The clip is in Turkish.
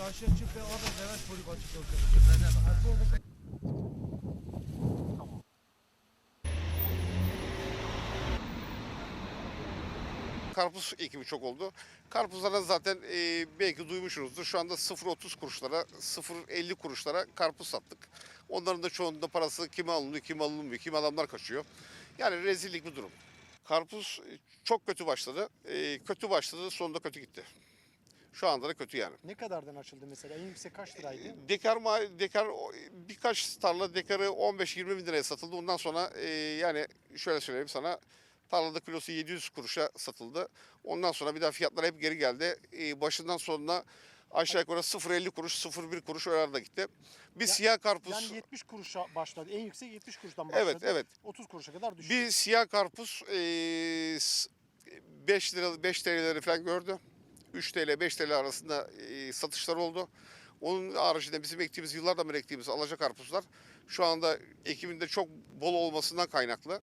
Aşağı çık ve orada Levent Polik açık olacak. Karpuz ekimi çok oldu. Karpuzlara zaten e, belki duymuşsunuzdur. Şu anda 0.30 kuruşlara, 0.50 kuruşlara karpuz sattık. Onların da çoğunda parası kime alınıyor, kime alınmıyor, kim adamlar kaçıyor. Yani rezillik bir durum. Karpuz çok kötü başladı. E, kötü başladı, sonunda kötü gitti. Şu anda da kötü yani. Ne kadardan açıldı mesela? En yüksek kaç liraydı? Dekar ma- dekar birkaç tarla dekarı 15-20 bin liraya satıldı. Ondan sonra e, yani şöyle söyleyeyim sana tarlada kilosu 700 kuruşa satıldı. Ondan sonra bir daha fiyatlar hep geri geldi. E, başından sonuna aşağı yukarı 0.50 kuruş 0.1 kuruş oralarda gitti. Bir Ya- siyah karpuz Yani 70 kuruşa başladı. En yüksek 70 kuruştan başladı. Evet, evet. 30 kuruşa kadar düştü. bir siyah karpuz e, s- 5 lira 5 TL'leri falan gördü. 3 TL 5 TL arasında e, satışlar oldu. Onun haricinde bizim ektiğimiz yıllardan beri ektiğimiz alaca karpuzlar şu anda ekiminde çok bol olmasından kaynaklı